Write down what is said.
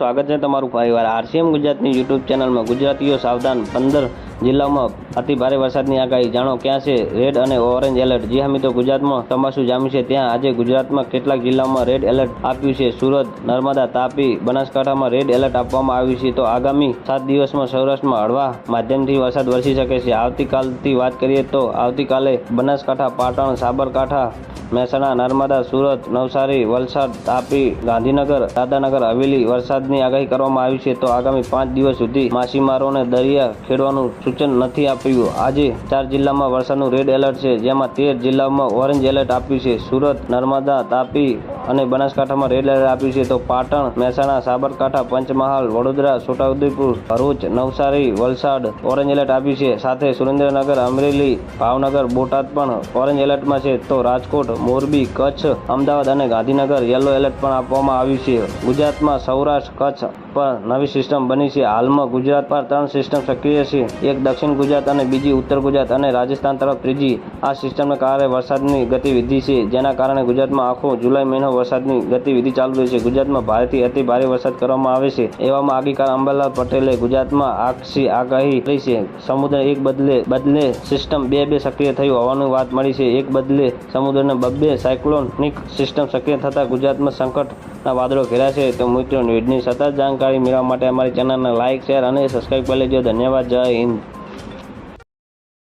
સ્વાગત છે તમારું ફરીવાર આરસીએમ ગુજરાતની યુટ્યુબ ચેનલમાં. ગુજરાતીઓ સાવધાન, પંદર જિલ્લાઓમાં અતિ ભારે વરસાદની આગાહી. જાણો ક્યાં છે? રેડ અને ઓરેન્જ એલર્ટ. જી હા, મિત્રો, ગુજરાતમાં ચોમાસું જામ્યું છે. ત્યાં આજે ગુજરાતમાં કેટલાક જિલ્લાઓમાં રેડ એલર્ટ આપ્યું છે. સુરત, નર્મદા, તાપી, બનાસકાંઠામાં રેડ એલર્ટ આપવામાં આવ્યું છે. તો આગામી સાત દિવસમાં સૌરાષ્ટ્રમાં હળવા માધ્યમથી વરસાદ વરસી શકે છે. આવતીકાલથી વાત કરીએ તો આવતીકાલે બનાસકાંઠા, પાટણ, સાબરકાંઠા મહેસાણા, નર્મદા, સુરત, નવસારી, વલસાડ, તાપી, ગાંધીનગર દાદાનગર હવેલી વરસાદની આગાહી કરવામાં આવી છે તો આગામી પાંચ દિવસ સુધી માછીમારોને દરિયા ખેડવાનું સૂચન નથી આપ્યું. આજે ચાર જિલ્લામાં વરસાદનું રેડ એલર્ટ છે, જેમાં તેર જિલ્લામાં ઓરેન્જ એલર્ટ આપ્યું છે. સુરત, નર્મદા, તાપી અને બનાસકાંઠામાં રેડ એલર્ટ આપ્યું છે, તો પાટણ, મહેસાણા, સાબરકાંઠા, પંચમહાલ, વડોદરા, છોટાઉદેપુર, ભરૂચ, નવસારી, વલસાડ ઓરેન્જ એલર્ટ આપ્યું છે. સાથે સુરેન્દ્રનગર, અમરેલી, ભાવનગર, બોટાદ પણ ઓરેન્જ એલર્ટમાં છે. તો રાજકોટ, મોરબી, કચ્છ, અમદાવાદ અને ગાંધીનગર યલો એલર્ટ પણ આપવામાં આવ્યું છે. ગુજરાતમાં સૌરાષ્ટ્ર, કચ્છ પર નવી સિસ્ટમ બની છે. હાલમાં ગુજરાત પર ત્રણ સિસ્ટમ સક્રિય છે. એક દક્ષિણ ગુજરાત અને બીજી ઉત્તર ગુજરાત અને રાજસ્થાન તરફ ત્રીજી આ સિસ્ટમને કારણે વરસાદની ગતિવિધિ છે, જેના કારણે ગુજરાતમાં આખો જુલાઈ મહિનો વરસાદની ગતિવિધિ ચાલુ રહેશે ગુજરાતમાં ભારેથી અતિ ભારે વરસાદ કરવામાં આવે છે. એવામાં આગીકાર અંબાલાલ પટેલે ગુજરાતમાં આકસી આગાહી કરી છે. સમુદ્ર એક બદલે બદલે સિસ્ટમ બે બે સક્રિય થયું હોવાનું વાત મળી છે. એક બદલે સમુદ્રને બબ્બે સાયક્લોનિક સિસ્ટમ સક્રિય થતાં ગુજરાતમાં સંકટના વાદળો ઘેરા છે. તો મિત્રો, ન્યૂઝની સતત જાણકારી મેળવવા માટે અમારી ચેનલને લાઇક શેર અને સબસ્ક્રાઇબ કરી લેજો. ધન્યવાદ. જય હિન્દ.